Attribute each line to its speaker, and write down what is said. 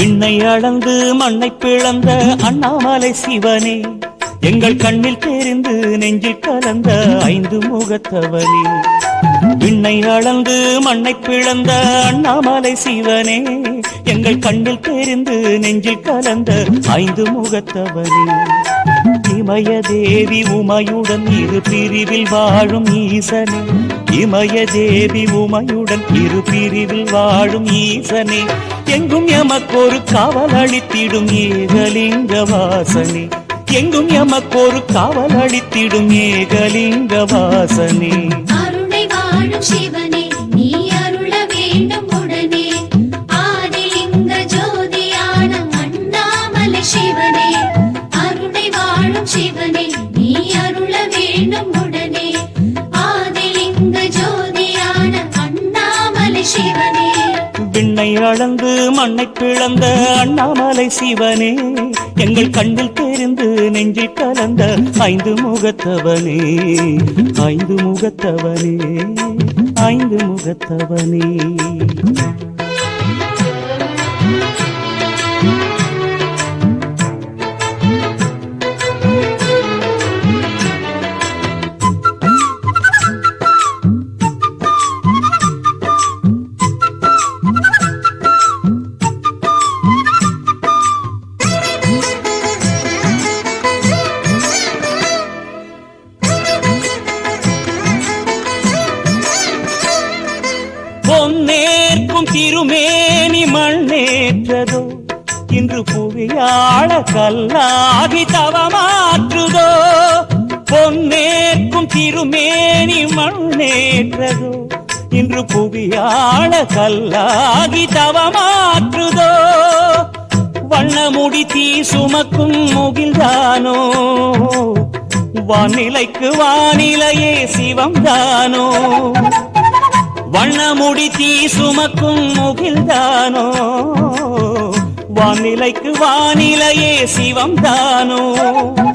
Speaker 1: விண்ணை அளந்து மண்ணை பிளந்த அண்ணாமலை சிவனே எங்கள் கண்ணில் தெரிந்து நெஞ்சில் கலந்த ஐந்து முகத்தவனே. விண்ணை அளந்து மண்ணை பிளந்த அண்ணாமலை சிவனே எங்கள் கண்ணில் தெரிந்து நெஞ்சில் கலந்த ஐந்து முகத்தவனே. இமய தேவி உமையுடன் இரு பிரிவில் வாழும் ஈசனே இமய தேவி உமையுடன் இரு பிரிவில் வாழும் ஈசனே எங்கும் எமக்கொரு காவல் அளித்திடும் ஏகலிங்க வாசனே. எங்கும் எமக்கொரு காவல் அளித்திடும் ஏகலிங்க வாசனே.
Speaker 2: அருணை வாழும் சிவனே
Speaker 1: விண்ணை அளந்து மண்ணை பிளந்த அண்ணாமலை சிவனே எங்கள் கண்ணில் தெரிந்து நெஞ்சில் கலந்த ஐந்து முகத்தவனே ஐந்து முகத்தவனே ஐந்து முகத்தவனே. நிற்கும் திருமேனி மண்ணேற்றதோ? இன்று புவியாழ கல்லாகி தவமாற்றுதோ? பொன்னேற்கும் திருமேனி மண்ணேற்றதோ? இன்று புவியாழ கல்லாகி தவமாற்றுதோ? வண்ணமுடி தீ சுமக்கும் முகில்தானோ? வானிலைக்கு வானிலையே சிவம்தானோ? வண்ணமுடி தீ சுமக்கும் முகில்தானோ? வானிலைக்கு வானிலையே சிவம் தானோ